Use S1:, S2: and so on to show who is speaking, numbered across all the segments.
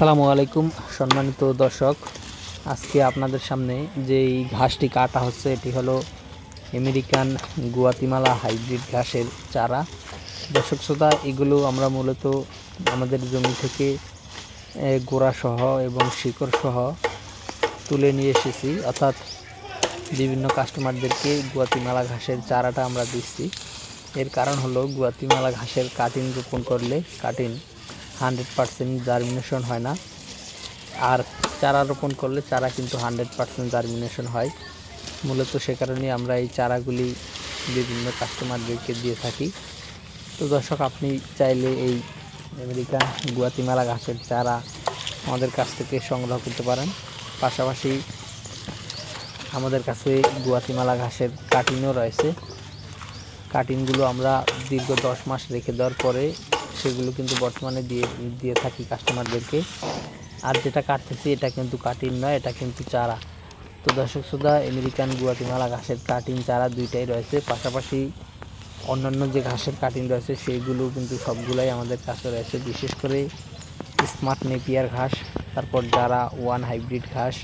S1: আসসালামু আলাইকুম, সম্মানিত দর্শক। আজকে আপনাদের সামনে যে এই ঘাসটি কাটা হচ্ছে, এটি হলো আমেরিকান গুয়াতিমালা হাইব্রিড ঘাসের চারা। দর্শক শ্রোতা, এগুলো আমরা মূলত আমাদের জমি থেকে গোড়াসহ এবং শিকড় সহ তুলে নিয়ে এসেছি। অর্থাৎ বিভিন্ন কাস্টমারদেরকে গুয়াতিমালা ঘাসের চারাটা আমরা দিচ্ছি। এর কারণ হলো, গুয়াতিমালা ঘাসের কাটিং, রোপণ করলে কাটিং হান্ড্রেড পার্সেন্ট জার্মিনেশন হয় না। আর চারা রোপণ করলে চারা কিন্তু হান্ড্রেড পার্সেন্ট জার্মিনেশন হয়। মূলত সে কারণে আমরা এই চারাগুলি বিভিন্ন কাস্টমারদেরকে দিয়ে থাকি। তো দর্শক, আপনি চাইলে এই আমেরিকান গুয়াতিমালা ঘাসের চারা আমাদের কাছ থেকে সংগ্রহ করতে পারেন। পাশাপাশি আমাদের কাছে গুয়াতিমালা ঘাসের কাটিংও রয়েছে। কাটিংগুলো আমরা দীর্ঘ দশ মাস রেখে দেওয়ার পরে সেগুলো কিন্তু বর্তমানে দিয়ে দিয়ে থাকি কাস্টমারদেরকে আর যেটা কাটতেছি, এটা কিন্তু কাটিং নয়, এটা কিন্তু চারা। তো দর্শক শ্রোতা আমেরিকান গুয়াতিমালা ঘাসের কাটিং চারা দুইটাই রয়েছে। পাশাপাশি অন্যান্য যে ঘাসের কাটিং রয়েছে সেইগুলো কিন্তু সবগুলাই আমাদের কাছে রয়েছে। বিশেষ করে স্মার্ট নেপিয়ার ঘাস, তারপর যারা ওয়ান হাইব্রিড ঘাস,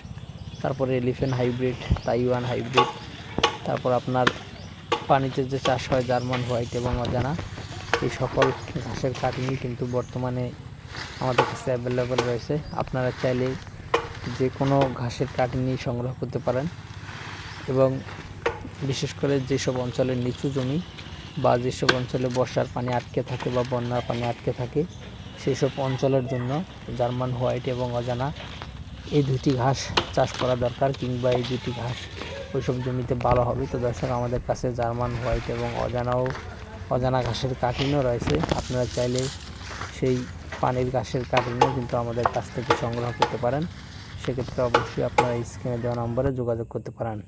S1: তারপরে এলিফেন্ট হাইব্রিড তাইওয়ান হাইব্রিড তারপর আপনার পানিতে যে চাষ হয় জার্মান হোয়াইট এবং অজানা। এই সকল ঘাসের কাটিংই কিন্তু বর্তমানে আমাদের কাছে অ্যাভেলেবেল রয়েছে। আপনারা চাইলে যে কোনো ঘাসের কাটিংই সংগ্রহ করতে পারেন এবং বিশেষ করে যেসব অঞ্চলের নিচু জমি বা যেসব অঞ্চলে বর্ষার পানি আটকে থাকে বা বন্যার পানি আটকে থাকে সেই সব অঞ্চলের জন্য জার্মান হোয়াইট এবং অজানা এই দুটি ঘাস চাষ করা দরকার কিংবা এই দুটি ঘাস ওইসব জমিতে ভালো হবে। তো দর্শক, আমাদের কাছে জার্মান হোয়াইট এবং অজানাও অজানা ঘাসের কাটিনও রয়েছে। আপনারা চাইলে সেই পানির ঘাসের কাটিনও কিন্তু আমাদের কাছ থেকে সংগ্রহ করতে পারেন। সেক্ষেত্রে অবশ্যই আপনারা স্ক্রিনে দেওয়া নম্বরে যোগাযোগ করতে পারেন।